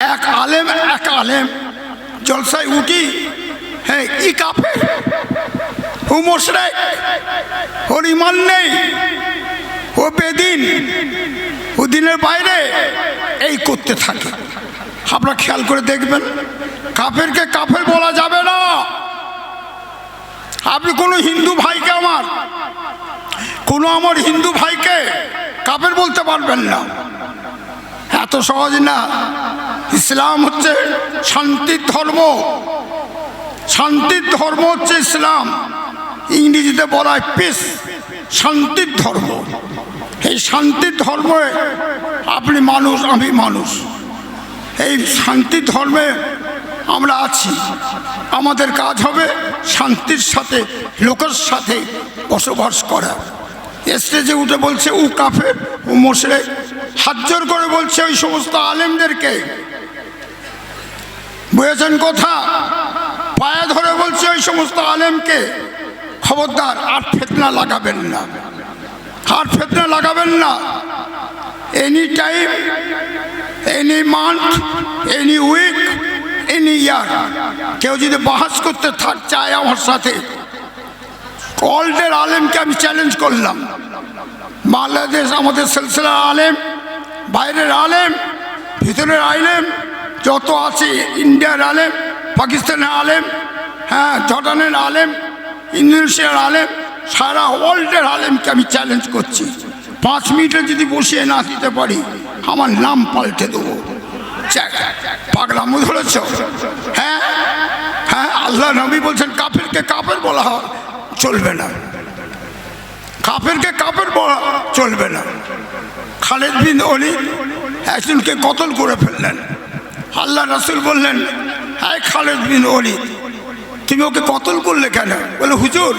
এক আলেম এক আলেম। জলসায় উঠি হ্যাঁ ই কাপে ও মোশরেক? ওর ইমান নেই? ও বেদিন? ও দিনের বাইরে? এই করতে থাকে। আপনারা খেয়াল করে দেখবেন, কাফেরকে কাফের বলা যাবে না। আপনি কোনো হিন্দু ভাইকে আমার, কোনো আমার হিন্দু ভাইকে কাফের বলতে পারবেন না। এত সহজ না। ইসলাম হচ্ছে শান্তির ধর্ম। শান্তির ধর্ম হচ্ছে ইসলাম। ইংরেজিতে বলা পিস শান্তির ধর্ম। এই শান্তির ধর্মে আপনি মানুষ, আমি মানুষ। এই শান্তির ধর্মে আমরা আছি। আমাদের কাজ হবে শান্তির সাথে, লোকের সাথে বসবাস করা। স্টেজে উঠে বলছে, উ কাফের, উ মোশরে হাজ্জর করে বলছে ওই সমস্ত আলেমদেরকে। বুঝেছেন কথা? পায়ে ধরে বলছে ওই সমস্ত আলেমকে, খবরদার, আর ফেতনা লাগাবেন না। আর ফেতনা লাগাবেন না। Any time, any month, any week, any year. কেউ যদি বাহাস করতে থাক, চায় আমার সাথে। ওয়ার্ল্ডের আলেমকে আমি চ্যালেঞ্জ করলাম। বাংলাদেশ আমাদের সিলসিলার আলেম, বাইরের আলেম, ভিতরের আলেম, যত আছে ইন্ডিয়ার আলেম, পাকিস্তানের আলেম হ্যাঁ জর্ডানের আলেম, ইন্দোনেশিয়ার আলেম, সারা ওয়ার্ল্ডের আলেমকে আমি চ্যালেঞ্জ করছি। পাঁচ মিনিটে যদি বসিয়ে না দিতে পারি, আমার নাম পাল্টে দেবো। পাগলামু ধরেছ। হ্যাঁ হ্যাঁ আল্লাহ নবী বলছেন, কাফেরকে কাফের বলা হয়। চলবে না। কাফেরকে কাফের বলা চলবে না। খালেদ বিন অলি একজনকে কতল করে ফেললেন। আল্লাহ রাসুল বললেন হ্যাঁ খালেদ বিন অলি তুমি ওকে কতল করলে কেন? বলে, হুজুর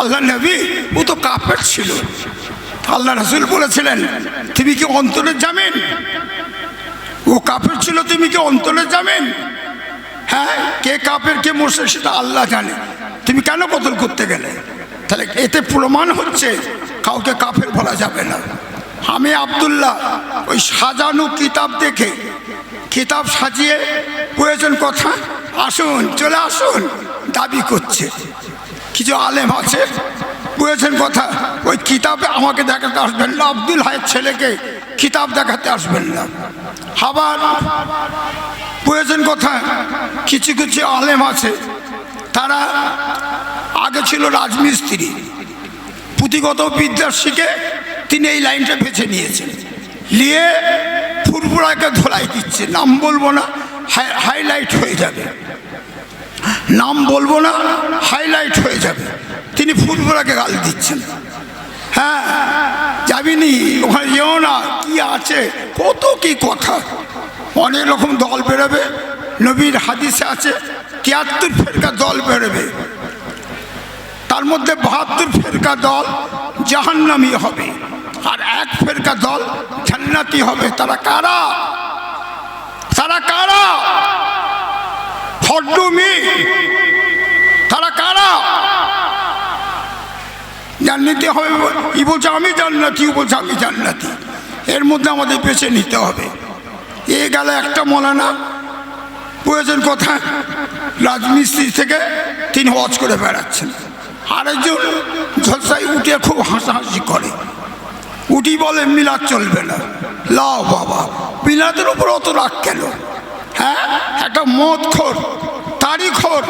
আল্লাহ নবী ও তো কাপের ছিল। আল্লাহ রাসুল বলেছিলেন, তুমি কি অন্তরে জামিন? ও কাপের ছিল, তুমি কি অন্তরে জামিন? হ্যাঁ কে কাপের কে মরছে সেটা আল্লাহ জানে। তুমি কেন কতল করতে গেলে? তাহলে এতে প্রমাণ হচ্ছে কাউকে কাফের বলা যাবে না। আমি আবদুল্লাহ ওই সাজানো কিতাব দেখে, কিতাব সাজিয়ে প্রয়োজন কথা, আসুন, চলে আসুন, দাবি করছে। কিছু আলেম আছে বুঝেছেন কথা, ওই কিতাব আমাকে দেখাতে আসবেন না, আব্দুল হায়ের ছেলেকে কিতাব দেখাতে আসবেন না। আবার বুঝেছেন কথা, কিছু কিছু আলেম আছে তারা আগে ছিল রাজমিস্ত্রি। পুঁথিগত বিদ্যা শিখে তিনি এই লাইনটা বেছে নিয়েছেন। নিয়ে ফুরফুরাকে ধোলাই দিচ্ছে। নাম বলব না হাইলাইট হয়ে যাবে। নাম বলব না, হাইলাইট হয়ে যাবে। তিনি ফুরফুরাকে গাল দিচ্ছেন। হ্যাঁ যাবিনি, ওখানে যেও না, কি আছে, কত কি কথা। অনেক রকম দল বেরোবে, নবীর হাদিসে আছে তিয়াত্তর ফেরকা দল বেরোবে। তার মধ্যে বাহাত্তর ফেরকা দল জাহান্নামি হবে। আর এক ফেরকা দল জান্নাতি হবে। তারা কারা? তারা কারা? ফড্ডুমি। তারা কারা? জান্নাতি হবে ই বলছে, আমি জান্নাতি, ও বলছে, আমি জান্নাতি। এর মধ্যে আমাদের বেছে নিতে হবে। এ গেল একটা মলানা। প্রয়োজন কোথায় রাজমিস্ত্রি থেকে তিনি হজ করে বেড়াচ্ছেন। আরেকজন ঝলসাই উঠে খুব হাসাহাসি করে। উঠি বলে মিলাদ চলবে না। লাও বাবা, মিলাদের উপর অত রাগ কেন? হ্যাঁ একটা মদ খোর তারই খোর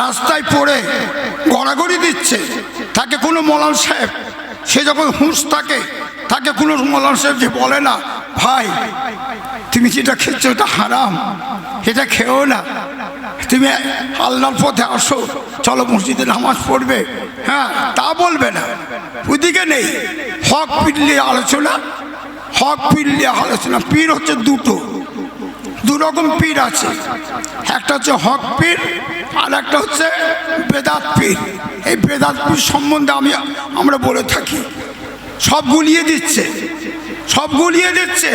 রাস্তায় পড়ে গড়াগড়ি দিচ্ছে। তাকে কোনো মলান সাহেব, সে যখন হুঁশ থাকে, তাকে কোনো মলান সাহেব যে বলে না, ভাই তুমি যেটা খেচ্ছ এটা হারাম, এটা খেও না। তুমি আল্লাহর পথে আসো, চলো মসজিদে নামাজ পড়বে। হ্যাঁ তা বলবে না। ওদিকে নেই। হক পিল্লি আলোচনা, হক পিল্লি আলোচনা। পীর হচ্ছে দুটো। দু রকম পীর আছে। একটা হচ্ছে হক পীর, আর একটা হচ্ছে বেদাত পীর। এই বেদাত পীর সম্বন্ধে আমি, আমরা বলে থাকি। সব গুলিয়ে দিচ্ছে। সব গুলিয়ে দিচ্ছে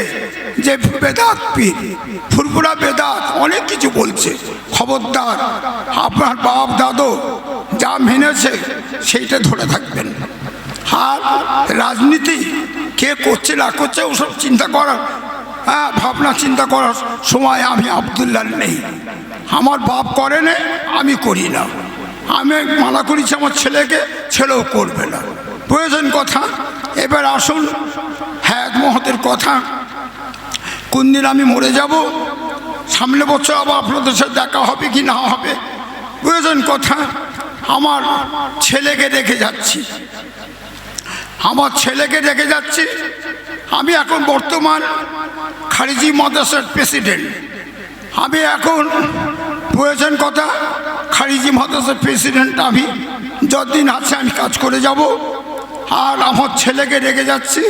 যে বেদাত পীর, ফুরফুরা বেদাত অনেক কিছু বলছে। খবরদার, আপনার বাপ দাদু যা মেনেছে সেইটা ধরে থাকবেন। আর রাজনীতি কে করছে না করছে ওসব চিন্তা করার হ্যাঁ ভাবনা চিন্তা করার সময় আমি আবদুল্লাহ নেই। আমার বাপ করে না, আমি করি না। আমি মানা করেছি আমার ছেলেকে, ছেলেও করবে না। প্রয়োজন কথা? এবার আসুন হ্যাঁ মহতের কথা। কোন দিন আমি মরে যাব? সামনে বছর আবার আপনাদের সাথে দেখা হবে কি না হবে? প্রয়োজন কথা? আমার ছেলেকে রেখে যাচ্ছি। আমার ছেলেকে রেখে যাচ্ছি। আমি এখন বর্তমান খারিজি মাদ্রাসার প্রেসিডেন্ট। আমি এখন প্রয়োজন কথা? খারিজি মাদ্রাসার প্রেসিডেন্ট আমি। যতদিন আছে আমি কাজ করে যাব। আর আমার ছেলেকে রেখে যাচ্ছি।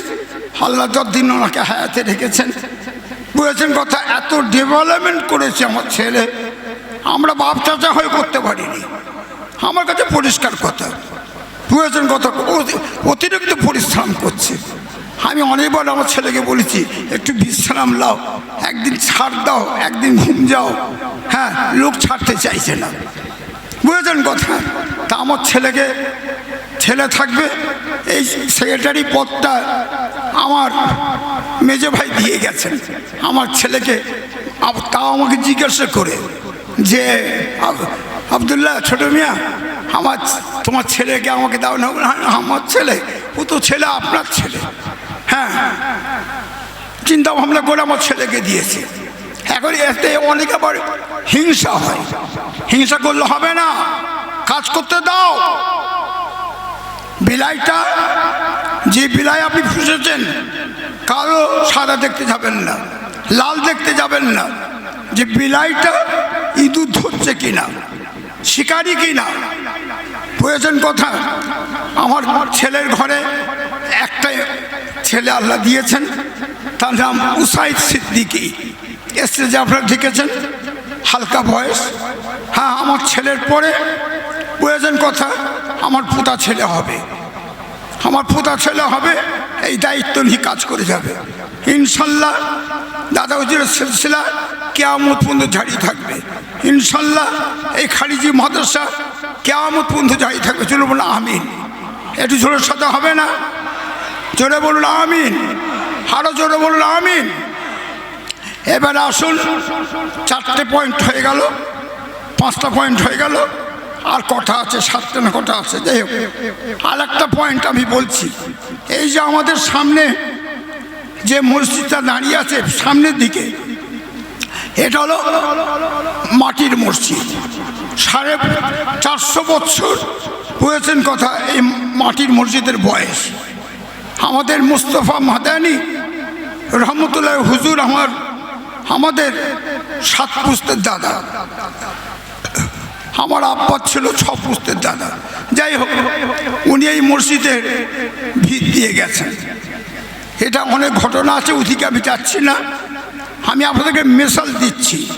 আল্লাহ যতদিন ওনাকে হায়াতে রেখেছেন। বুঝেছেন কথা এত ডেভেলপমেন্ট করেছে আমার ছেলে। আমরা বাপ চাচা হয়ে করতে পারিনি। আমার কাছে পরিষ্কার কথা। বুঝেছেন কথা অতিরিক্ত পরিশ্রম করছে। আমি অনেকবার আমার ছেলেকে বলেছি, একটু বিশ্রাম লাও একদিন ছাড় দাও, একদিন ঘুম যাও। হ্যাঁ লোক ছাড়তে চাইছে না। বুঝেছেন কথা? তা আমার ছেলেকে ছেলে থাকবে এই সেক্রেটারি পদটা আমার মেজে ভাই দিয়ে গেছেন। আমার ছেলেকে তাও আমাকে জিজ্ঞাসা করে যে আবদুল্লাহ ছোট মিয়া আমার তোমার ছেলেকে আমাকে দাও না না, আমার ছেলে ও তো ছেলে আপনার ছেলে। হ্যাঁ চিন্তা ভাবনা করে আমার ছেলেকে দিয়েছে। এখন এতে অনেক আবার হিংসা হয়। হিংসা করলে হবে না। কাজ করতে দাও। বিলাইটা, যে বিলাই আপনি ফুসেছেন কালো, সাদা দেখতে যাবেন না, লাল দেখতে যাবেন না, যে বিলাইটা ইঁদুর ধরছে কিনা, শিকারি কিনা। প্রয়োজন কথা? আমার ছেলের ঘরে একটা ছেলে আল্লাহ দিয়েছেন, তার নাম উসাইদ সিদ্দিকি। যে আপনারা দেখেছেন? হালকা বয়স। হ্যাঁ আমার ছেলের পরে প্রয়োজন কথা, আমার পোতা ছেলে হবে। আমার পোতা ছেলে হবে, এই দায়িত্ব নিয়ে কাজ করে যাবে। ইনশাল্লাহ দাদা হুজুরের সিলসিলা কেয়ামত পর্যন্ত জারি থাকবে। ইনশাল্লাহ এই খারিজি মাদ্রাসা কেয়ামত পর্যন্ত জারি থাকবে। চলো বলুন, আমিন। একটু জোরের সাথে হবে না? জোরে বলুন, আমিন। আরও জোরে বলুন, আমিন। এবার আসুন, চারটে পয়েন্ট হয়ে গেল, পাঁচটা পয়েন্ট হয়ে গেল, আর কথা আছে, সাতটা না কটা আছে, যাই হোক। আর একটা পয়েন্ট আমি বলছি, এই যে আমাদের সামনে যে মসজিদটা দাঁড়িয়ে আছে সামনের দিকে, এটা হলো মাটির মসজিদ। সাড়ে চারশো বছর হয়েছেন কথা এই মাটির মসজিদের বয়স। আমাদের মুস্তফা মাদানি রহমতুল্লাহ হুজুর আমার আমাদের সাত পুস্তের দাদা। আমার আব্বা ছিল ছ পুস্তের দাদা। যাই হোক, উনি এই মসজিদের ভিত দিয়ে গেছেন। এটা অনেক ঘটনা আছে, ওদিকে আমি যাচ্ছি না। আমি আপনাদেরকে মেশাল দিচ্ছি।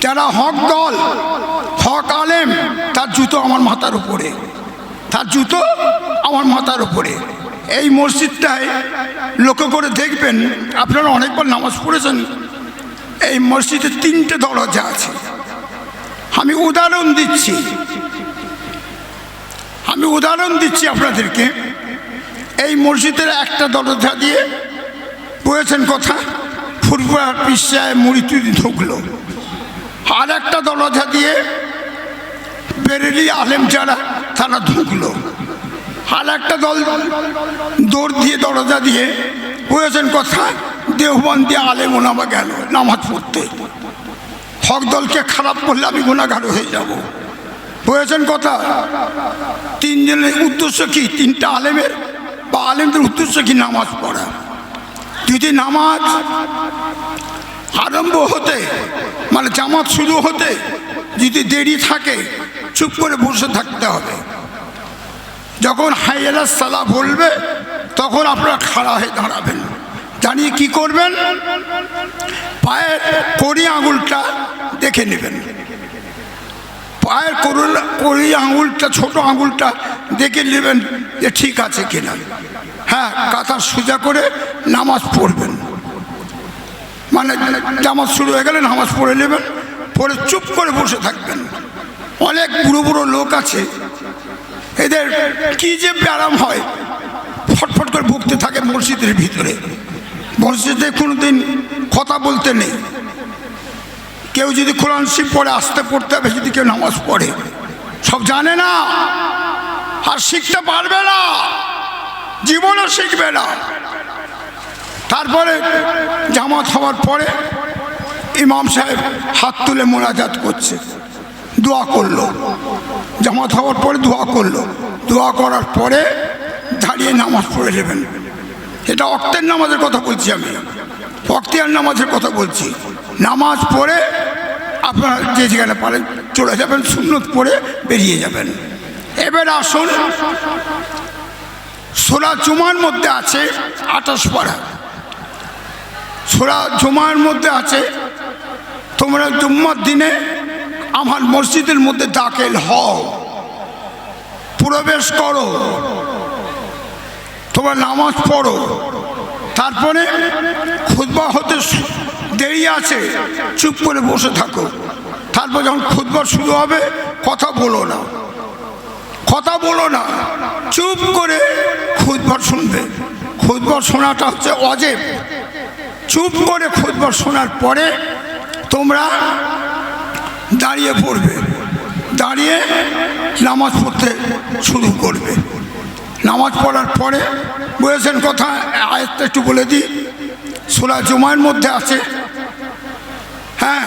যারা হক দল, হক আলেম, তার জুতো আমার মাথার উপরে। তার জুতো আমার মাথার উপরে। এই মসজিদটায় লক্ষ্য করে দেখবেন আপনারা অনেকবার নামাজ পড়েছেন। এই মসজিদে তিনটে দরজা আছে। আমি উদাহরণ দিচ্ছি। আমি উদাহরণ দিচ্ছি আপনাদেরকে। এই মসজিদের একটা দরজা দিয়ে বলেছেন কথা, ফুরফুরা পিসায় টুড়ি ঢুকলো। আর একটা দরজা দিয়ে বেরেলি আলেম যারা, তারা ঢুকলো। আর একটা দল দৌড় দিয়ে দরজা দিয়ে বলেছেন, কথা দেহবান দিয়ে আলেম ওনামা গেল, নামাজ পড়তে। হক দলকে খারাপ করলে আমি গুণাগার হয়ে যাব। বলেছেন, কথা, তিনজনের উদ্দেশ্য কি? তিনটা আলেমের বা আলেমদের উদ্দেশ্য কি নামাজ পড়া? যদি নামাজ আরম্ভ হতে মানে জামাত শুরু হতে, যদি দেরি থাকে, চুপ করে বসে থাকতে হবে। যখন হাইয়ালা সালা বলবে, তখন আপনারা খাড়া হয়ে দাঁড়াবেন। জানিয়ে কি করবেন? পায়ের কড়ি আঙুলটা দেখে নেবেন। পায়ের করুল কড়ি আঙুলটা, ছোট আঙুলটা দেখে নেবেন যে ঠিক আছে কিনা। হ্যাঁ কাতার সোজা করে নামাজ পড়বেন। মানে নামাজ শুরু হয়ে গেলে নামাজ পড়ে নেবেন পরে চুপ করে বসে থাকবেন। অনেক বুড়ো বুড়ো লোক আছে এদের কি যে ব্যায়াম হয়? ফটফট করে ভুগতে থাকে মসজিদের ভিতরে। মসজিদে কোনোদিন কথা বলতে নেই। কেউ যদি কোরআন শিব পড়ে, আসতে পড়তে হবে, যদি কেউ নামাজ পড়ে। সব জানে না। আর শিখতে পারবে না। জীবনও শিখবে না। তারপরে জামাত হওয়ার পরে ইমাম সাহেব হাত তুলে মোনাজাত করছে। দোয়া করল। জামাত হওয়ার পরে দোয়া করল। দোয়া করার পরে দাঁড়িয়ে নামাজ পড়ে নেবেন। এটা অক্তের নামাজের কথা বলছি আমি। অক্তিয়ার নামাজের কথা বলছি। নামাজ পড়ে আপনারা যে যেখানে পারেন চলে যাবেন, সুন্নত পড়ে বেরিয়ে যাবেন। এবার আসুন সোলা জুমার মধ্যে আছে আটাশ পাড়া সোলা জুমার মধ্যে আছে তোমরা জুম্মার দিনে আমার মসজিদের মধ্যে দাখিল হও। প্রবেশ করো। তোমরা নামাজ পড়ো। তারপরে খুদবা হতে দেরি আছে, চুপ করে বসে থাকো। তারপর যখন খুদবা শুরু হবে, কথা বলো না। কথা বলো না। চুপ করে খুদবা শুনবে। খুদবা শোনাটা হচ্ছে অজেব। চুপ করে খুদবা শোনার পরে তোমরা দাঁড়িয়ে পড়বে। দাঁড়িয়ে নামাজ পড়তে শুরু করবে। নামাজ পড়ার পরে বলেছেন কথা আয়ত্ত একটু বলে দিই। সোলা জুমার মধ্যে আছে। হ্যাঁ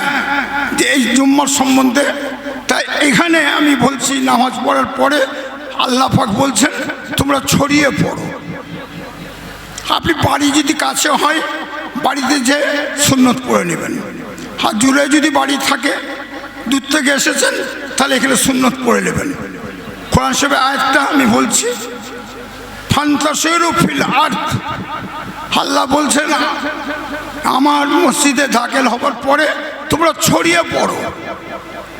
এই জুম্মার সম্বন্ধে। তাই এখানে আমি বলছি, নামাজ পড়ার পরে আল্লাহ পাক বলছেন, তোমরা ছড়িয়ে পড়ো। আপনি বাড়ি যদি কাছে হয়, বাড়িতে যে সুন্নত করে নেবেন। আর জুড়ে যদি বাড়ি থাকে দূর থেকে এসেছেন, তাহলে এখানে সুন্নত পড়ে নেবেন। কোরআন সাহেবের আয়াতটা আমি বলছি ফান্তাসেরও ফিল আল্লাহ বলছেন আমার মসজিদে দাখিল হবার পরে তোমরা ছড়িয়ে পড়ো।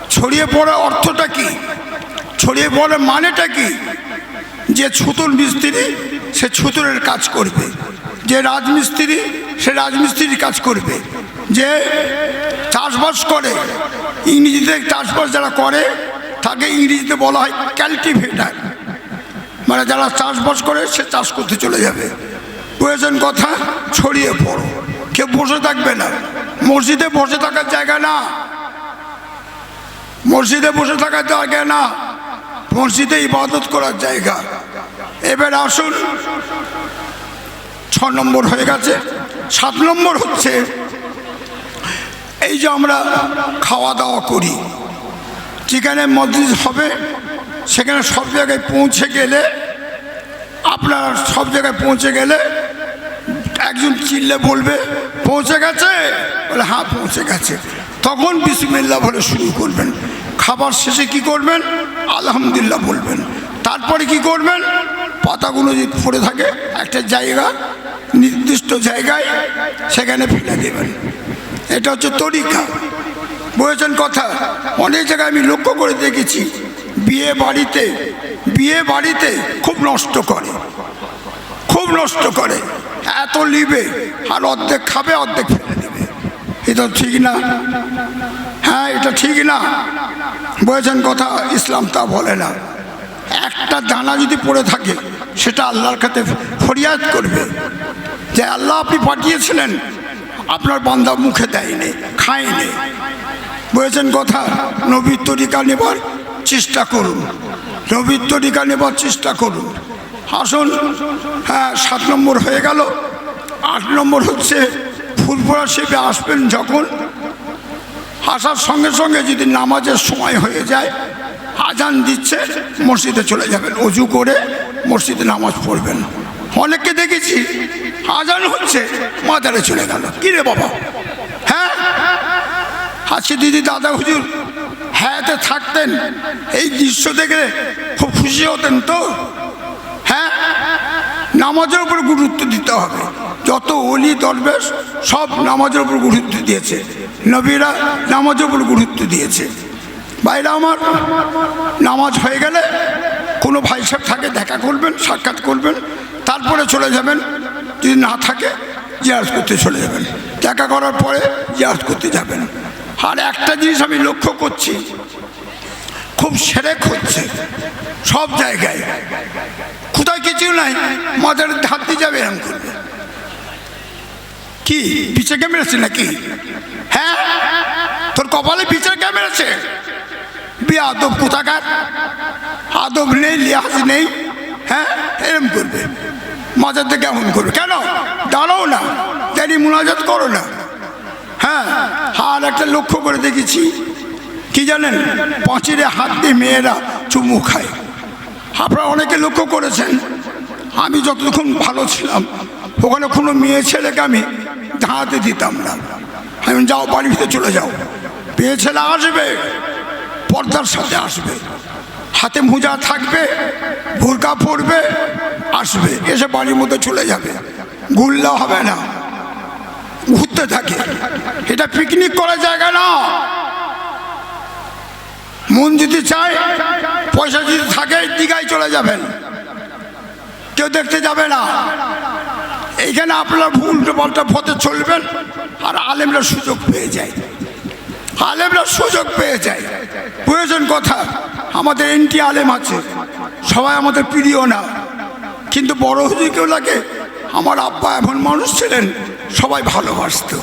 ছড়িয়ে পড়ার অর্থটা কি? ছড়িয়ে পড়ার মানেটা কি? যে ছুতুর মিস্ত্রি, সে ছুতুরের কাজ করবে। যে রাজমিস্ত্রি, সে রাজমিস্ত্রির কাজ করবে। যে চাষবাস করে ইংরেজিতে চাষবাস যারা করে, তাকে ইংরেজিতে বলা হয় ক্যালটিভেটার মানে যারা চাষবাস করে, সে চাষ করতে চলে যাবে। প্রয়োজন কথা? ছড়িয়ে পড়ো। কেউ বসে থাকবে না। মসজিদে বসে থাকার জায়গা না। মসজিদে বসে থাকার জায়গা না। মসজিদে ইবাদত করার জায়গা। এবার আসুন। ছ নম্বর হয়ে গেছে। সাত নম্বর হচ্ছে এই যে আমরা খাওয়া দাওয়া করি, যেখানে মসজিদ হবে, সেখানে সব জায়গায় পৌঁছে গেলে, আপনার সব জায়গায় পৌঁছে গেলে, একজন চিল্লে বলবে, পৌঁছে গেছে? বলে হ্যাঁ পৌঁছে গেছে। তখন বিসমিল্লা বলে শুরু করবেন। খাবার শেষে কি করবেন? আলহামদুলিল্লাহ বলবেন। তারপরে কি করবেন? পাতাগুলো যদি পড়ে থাকে, একটা জায়গা, নির্দিষ্ট জায়গায়, সেখানে ফেলে দেবেন। এটা হচ্ছে তরিকা। বুঝেছেন কথা? অনেক জায়গায় আমি লক্ষ্য করে দেখেছি, বিয়ে বাড়িতে বিয়ে বাড়িতে খুব নষ্ট করে। খুব নষ্ট করে। এত লিবে আর অর্ধেক খাবে, অর্ধেক ফেলে দেবে। এটা ঠিক না? হ্যাঁ এটা ঠিক না। বলেছেন কথা? ইসলাম তা বলে না। একটা দানা যদি পড়ে থাকে, সেটা আল্লাহর কাছে ফরিয়াদ করবে। যে আল্লাহ আপনি পাঠিয়েছিলেন আপনার বান্দা মুখে দেয়নি, খায়নি। বলেছেন কথা, নবীর তরিকা নেবার চেষ্টা করুন। নবীর তরিকা নেবার চেষ্টা করুন। আসুন হ্যাঁ সাত নম্বর হয়ে গেল। আট নম্বর হচ্ছে ফুলপুরা শিবে আসবেন যখন। আসার সঙ্গে সঙ্গে যদি নামাজের সময় হয়ে যায়, আজান দিচ্ছে, মসজিদে চলে যাবেন। অজু করে মসজিদে নামাজ পড়বেন। অনেককে দেখেছি, আজান হচ্ছে মাজারে চলে গেল। কিরে বাবা? হ্যাঁ? আজকে দিদি, দাদা, হুজুর, হ্যাঁতে থাকতেন, এই দৃশ্য দেখে খুব খুশি হতেন তো? হ্যাঁ? নামাজের উপর গুরুত্ব দিতে হবে। যত অলি দরবেশ, সব নামাজের উপর গুরুত্ব দিয়েছে। নবীরা নামাজের উপর গুরুত্ব দিয়েছে। বাইরে আমার, নামাজ হয়ে গেলে কোনো ভাই থাকে, দেখা করবেন, সাক্ষাৎ করবেন তারপরে চলে যাবেন। যদি না থাকে, জিয়ারত করতে চলে যাবেন। দেখা করার পরে জিয়ারত করতে যাবেন। আর একটা জিনিস আমি লক্ষ্য করছি, খুব সেরেক হচ্ছে সব জায়গায়। কোথায় কিছু নাই, মাজারের ধার দিয়ে যাবে এরকম করবে কি, পিছে মেরেছে নাকি? হ্যাঁ? তোর কপালে পিছে কে মেরেছে আদব কোথাকার? আদব নেই লিহাজ নেই হ্যাঁ? এরম করবে। মজাতে কেমন করবে। কেন? দাঁড়াও না জানি মোনাজাত করো না। হ্যাঁ আর একটা লক্ষ্য করে দেখেছি। কি জানেন? পাঁচিরে হাত দিয়ে মেয়েরা চুমু খায়। আপনারা অনেকে লক্ষ্য করেছেন, আমি যতক্ষণ ভালো ছিলাম, ওখানে কোনো মেয়ে ছেলেকে আমি দাঁড়াতে দিতাম না। আমি যাও বাড়ির ভিতরে চলে যাও। মেয়ে ছেলে আসবে, পর্দার সাথে আসবে। হাতে মোজা থাকবে ভুরকা পরবে, আসবে, এসে বাড়ির মধ্যে চলে যাবে। গুল্লা হবে না। ঘুরতে থাকে। এটা পিকনিক করার জায়গা না। মন যদি চায়, পয়সা যদি থাকে, দীঘায় চলে যাবেন। কেউ দেখতে যাবে না। এইখানে আপনারা ভুল পাল্টা পথে চলবেন, আর আলেমরা সুযোগ পেয়ে যায়। আলেমরা সুযোগ পেয়ে যায়। প্রয়োজন কথা, আমাদের এনটি আলেম আছে, সবাই আমাদের প্রিয় না। কিন্তু বড় হুজুর কেউ লাগে, আমার আব্বা এমন মানুষ ছিলেন, সবাই ভালোবাসতো।